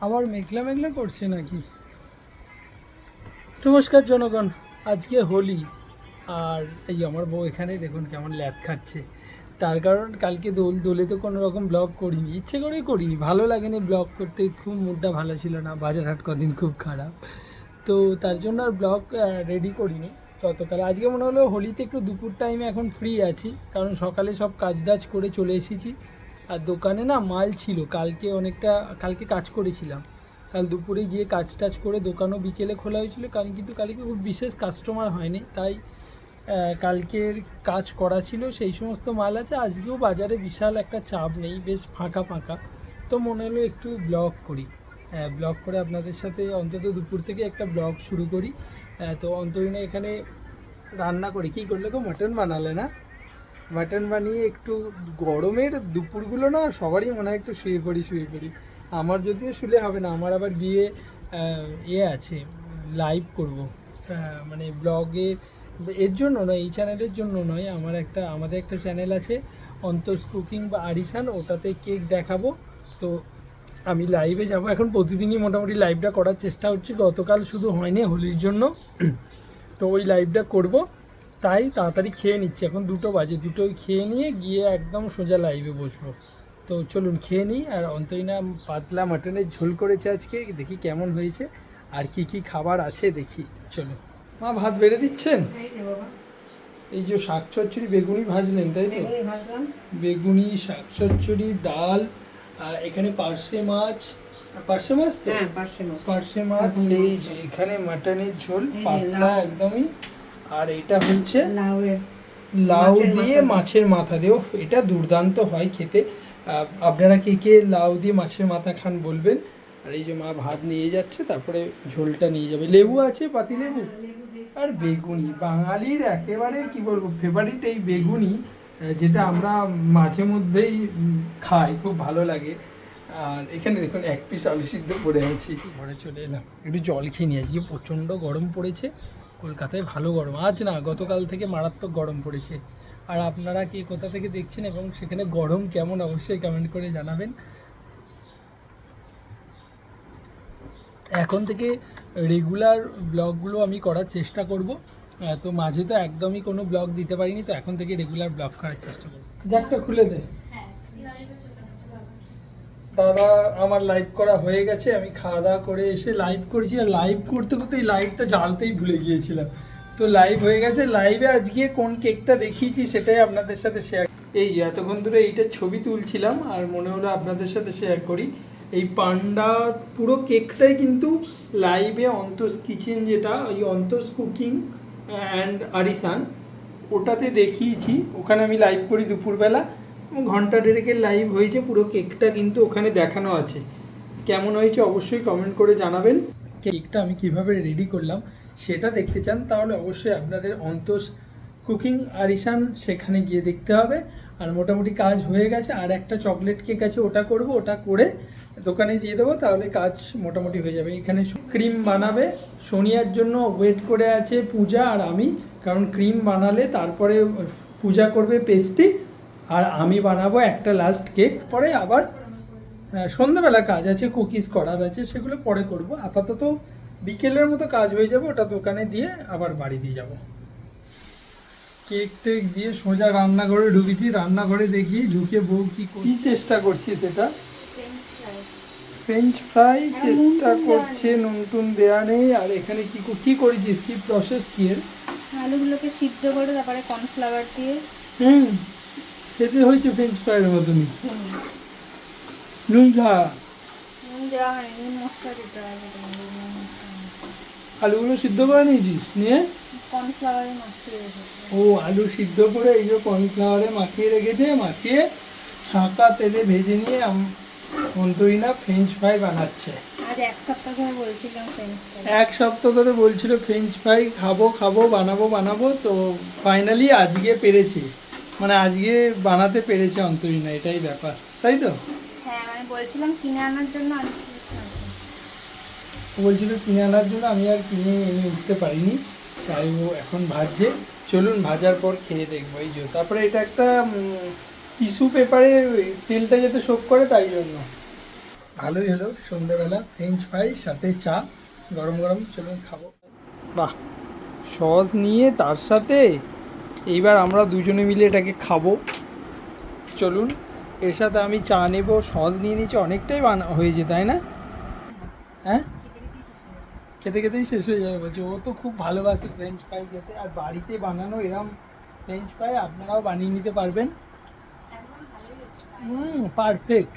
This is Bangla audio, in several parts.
আবার মেঘলা মেঘলা করছে নাকি? নমস্কার জনগণ, আজকে হোলি। আর এই আমার বউ এখানে, দেখুন কেমন ল্যাদ খাচ্ছে। তার কারণ কালকে দোল, দোলে তো কোনো রকম ব্লগ করিনি। ইচ্ছে করেই করিনি। ভালো লাগেনি ব্লগ করতে। খুব মুডটা ভালো ছিল না। বাজার হাট কদিন খুব খারাপ। তো তার জন্য আর ব্লগ রেডি করিনি গতকাল আজকে মনে হলো হোলিতে একটু দুপুর টাইমে এখন ফ্রি আছি। কারণ সকালে সব কাজ টাজ করে চলে এসেছি। আর দোকানে না মাল ছিল, কালকে অনেকটা, কালকে কাজ করেছিলাম। কাল দুপুরে গিয়ে কাজ টাজ করে দোকানও বিকেলে খোলা হয়েছিল কারণ কিন্তু কালকে খুব বিশেষ কাস্টমার হয়নি। তাই কালকের কাজ করা ছিল, সেই সমস্ত মাল আছে। আজকেও বাজারে বিশাল একটা চাপ নেই, বেশ ফাঁকা ফাঁকা। তো মনে হলো একটু ব্লগ করি। ব্লগ করে আপনাদের সাথে অন্তত দুপুর থেকে একটা ব্লগ শুরু করি। তো অন্তরিনা এখানে রান্না করি, কী করলে গো? মাটন বানালে না? মাটন বানিয়ে একটু গরমের দুপুরগুলো না সবারই মনে হয় একটু শুয়ে পড়ি শুয়ে পড়ি। আমার যদিও শুলে হবে না, আমার আবার গিয়ে ইয়ে আছে লাইভ করব। মানে ব্লগের এর জন্য নয়, এই চ্যানেলের জন্য নয়, আমার একটা, আমাদের একটা চ্যানেল আছে, অন্তস কুকিং বা আরিসান, ওটাতে কেক দেখাবো। তো আমি লাইভে যাব। এখন প্রতিদিনই মোটামুটি লাইভটা করার চেষ্টা হচ্ছে, গতকাল শুধু হয়নি হোলির জন্য। তো ওই লাইভটা করব। তাই তাড়াতাড়ি খেয়ে নিচ্ছে। এখন দুটো বাজে। দুটো খেয়ে নিয়ে গিয়ে একদম সোজা লাইভে বসবো। তো চলুন খেয়ে নিই। আর অন্তরিনা পাতলা মাটনের ঝোল করেছে আজকে। দেখি কেমন হয়েছে। আর কি কি খাবার আছে দেখি। চলো মা ভাত বেড়ে দিচ্ছেন? এই যে শাক চচ্চড়ি বেগুনি ভাজলেন তাই তো? বেগুনি শাক চচ্চড়ি ডাল আর এখানে পার্শে মাছ। পার্শে মাছ তো? হ্যাঁ, পার্শে মাছ। এই যে এখানে মাটনের ঝোল পাতলা একদমই। আর এটা হচ্ছে লাউ দিয়ে মাছের মাথা দিয়ে। এটা দুর্দান্ত হয় খেতে। আপনারা কে কে লাউ দিয়ে মাছের মাথা খান বলবেন। আর এই যে মা ভাত নিয়ে যাচ্ছে তারপরে ঝোলটা নিয়ে যাবে। লেবু আছে পাতি লেবু? আর বেগুনি বাঙালির একেবারে কি বলব ফেভারিট এই বেগুনি যেটা আমরা মাঝে মধ্যেই খাই খুব ভালো লাগে। আর এখানে দেখুন এক পিস আলু সিদ্ধ পড়ে আছি। ঘরে চলে এলাম। একটু জল খেয়ে নিয়ে আজকে প্রচণ্ড গরম পড়েছে। কলকাতায় ভালো গরম। আজ না, গতকাল থেকে মারাত্মক গরম পড়েছে। আর আপনারা কি কোথা থেকে দেখছেন এবং সেখানে গরম কেমন, অবশ্যই কমেন্ট করে জানাবেন। এখন থেকে রেগুলার ব্লগগুলো আমি করার চেষ্টা করব। তো মাঝে তো একদমই কোনো ব্লগ দিতে পারিনি, তো এখন থেকে রেগুলার ব্লগ করার চেষ্টা করব। যাকটা খুলে দে। দাদা, আমার লাইভ করা হয়ে গেছে, আমি খাওয়া দাওয়া করে এসে লাইভ করেছি। আর লাইভ করতে করতে এই লাইভটা জ্বালতেই ভুলে গিয়েছিলাম। তো লাইভ হয়ে গেছে। লাইভে আজকে কোন কেকটা দেখিয়েছি সেটাই আপনাদের সাথে শেয়ার এই যে এতক্ষণ ধরে এইটার ছবি তুলছিলাম, আর মনে হলো আপনাদের সাথে শেয়ার করি। এই পান্ডা পুরো কেকটাই কিন্তু লাইভে অন্তস কিচেন যেটা, ওই অন্তস কুকিং অ্যান্ড আরিসান, ওটাতে দেখিয়েছি। ওখানে আমি লাইভ করি দুপুরবেলা। ঘণ্টা দেড়েকের লাইভ হয়েছে, পুরো কেকটা কিন্তু ওখানে দেখানো আছে। কেমন হয়েছে অবশ্যই কমেন্ট করে জানাবেন। কেকটা আমি কীভাবে রেডি করলাম, সেটা দেখতে চান, তাহলে অবশ্যই আপনাদের অন্তস কুকিং আরিসান সেখানে গিয়ে দেখতে হবে। আর মোটামুটি কাজ হয়ে গেছে, আর একটা চকলেট কেক আছে, ওটা করব, ওটা করে দোকানে দিয়ে দেবো, তাহলে কাজ মোটামুটি হয়ে যাবে। এখানে ক্রিম বানাবে, সোনিয়ার জন্য ওয়েট করে আছে পূজা আর আমি, কারণ ক্রিম বানালে তারপরে পূজা করবে পেস্ট্রি আর আমি বানাবো একটা লাস্ট কেক পরে আবার সন্ধ্যাবেলা কাজ আছে কুকিজ করার আছে সেগুলো পরে করব। আপাতত বিকেলের মতো কাজ হয়ে যাবে ওটা দোকানে দিয়ে আবার বাড়ি দিয়ে যাব। কেক টেক দিয়ে সোজা রান্নাঘরে ঢুকেছি রান্নাঘরে দেখি ঢুকে বউ কি কি চেষ্টা করছি সেটা? ফ্রেঞ্চ ফ্রাই চেষ্টা করছে নুন টুন দেওয়া নেই আর এখানে কি কি করেছিস? কি প্রসেস কি আলুগুলোকে সিদ্ধ করে তারপরে কর্নফ্লাওয়ার দিয়ে হুম। খেতে হয়েছে ফ্রেঞ্চ ফ্রাইয়ের মতনই। নুন দেওয়া। আলুগুলো সিদ্ধ করে নিয়েছিস? নিয়ে? ও আলু সিদ্ধ করে এই যে কর্নফ্লাওয়ারে মাখিয়ে রেখেছে মাখিয়ে ছাঁকা তেলে ভেজে নিয়ে অন্তরিনা ফ্রেঞ্চ ফ্রাই বানাচ্ছে। এক সপ্তাহ ধরে বলছিল ফ্রেঞ্চ ফ্রাই খাব খাব বানাবো বানাবো তো ফাইনালি আজকে পেরেছি। মানে আজকে বানাতে পেরেছে অন্তরিনা এটাই ব্যাপার। তাই তো? হ্যাঁ মানে বলছিলাম কিনে আনার জন্য বলছিল কিনে আনার জন্য আমি আর কিনে এনে উঠতে পারিনি তাই ও এখন ভাজছে। চলুন ভাজার পর খেয়ে দেখব এই যে তারপরে এটা একটা টিস্যু পেপারে তেলটা যাতে শোক করে তাই জন্য। ভালোই হলো সন্ধ্যেবেলা ফ্রেঞ্চ ফ্রাই সাথে চা গরম গরম চলুন খাব। বাহ সস নিয়ে তার সাথে এইবার আমরা দুজনে মিলে এটাকে খাব। চলুন, এর সাথে আমি চা নেব, সস নিয়ে নিচ্ছি, অনেকটাই বানা হয়েছে, তাই না? হ্যাঁ? খেতে খেতেই শেষ হয়ে যাবে, বলছে। ও তো খুব ভালোবাসে ফ্রেঞ্চ ফ্রাই খেতে, আর বাড়িতে বানানো এরম ফ্রেঞ্চ ফ্রাই আপনারাও বানিয়ে নিতে পারবেন। হুম পারফেক্ট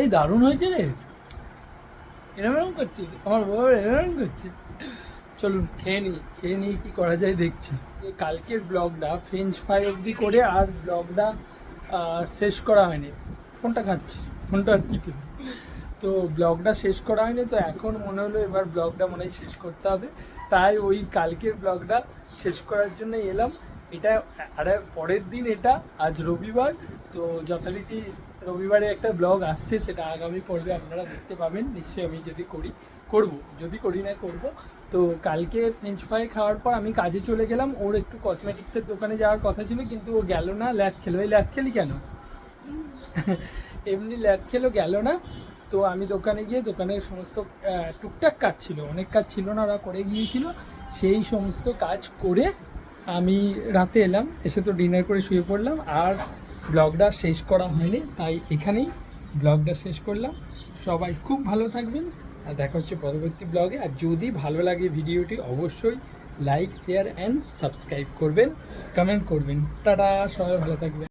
এই দারুণ হয়েছে রে। এরম করছে, আমার বউ এরম করছে। চলুন, খেয়ে নিই খেয়ে নিই কী করা যায় দেখছি। কালকের ব্লগটা ফ্রেঞ্চ ফ্রাই অবধি করে আর ব্লগটা শেষ করা হয়নি। ফোনটা ঘাঁটছি, ফোনটা আর টিপে তো ব্লগটা শেষ করা হয়নি, তো এখন মনে হলো এবার ব্লগটা মনে হয় শেষ করতে হবে। তাই ওই কালকের ব্লগটা শেষ করার জন্য এলাম। এটা আর পরের দিন, এটা আজ রবিবার, তো যথারীতি রবিবারে একটা ব্লগ আসছে, সেটা আগামী পর্বে আপনারা দেখতে পাবেন। নিশ্চয়ই আমি যদি করি, করব। যদি করি না, করব। তো কালকে ফ্রেঞ্চ ফ্রাই খাওয়ার পর আমি কাজে চলে গেলাম। ওর একটু কসমেটিক্সের দোকানে যাওয়ার কথা ছিল, কিন্তু ও গেল না। ল্যাট খেলো। এই ল্যাট খেলি কেন? এমনি ল্যাট খেলো, গেল না। তো আমি দোকানে গিয়ে দোকানের সমস্ত টুকটাক কাজ ছিল। অনেক কাজ ছিল না, ওরা করে গিয়েছিল। সেই সমস্ত কাজ করে আমি রাতে এলাম। এসে তো ডিনার করে শুয়ে পড়লাম। আর ব্লগটা শেষ করা হয়নি, তাই এখানেই ব্লগটা শেষ করলাম। সবাই খুব ভালো থাকবেন, আর দেখা হচ্ছে পরবর্তী ব্লগে। আর যদি ভালো লাগে ভিডিওটি, অবশ্যই লাইক, শেয়ার অ্যান্ড সাবস্ক্রাইব করবেন কমেন্ট করবেন। টাটা, সবাই ভালো থাকবেন।